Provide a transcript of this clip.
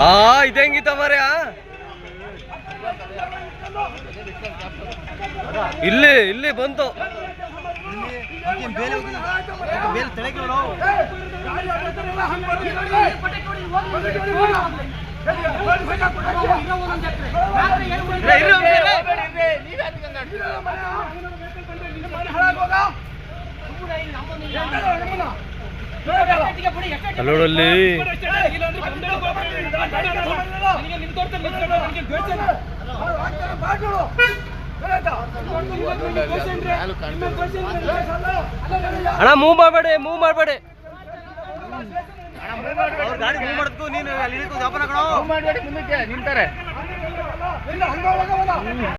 ಹಾ ಇದಂಗಿತ ಮರ್ಯ ಇಲ್ಲಿ ಇಲ್ಲಿ ಬಂತು. ಅಲ್ಲೋಡಲ್ಲಿ ಅಣ್ಣ ಮೂವ್ ಮಾಡಬೇಡಿ ಮೂವ್ ಮಾಡಬೇಡಿ. ಗಾಡಿ ಮೂವ್ ನೀನು ಅಲ್ಲಿ ಜಾಪನ ಕಣೋ. ನಿಂತಾರೆ.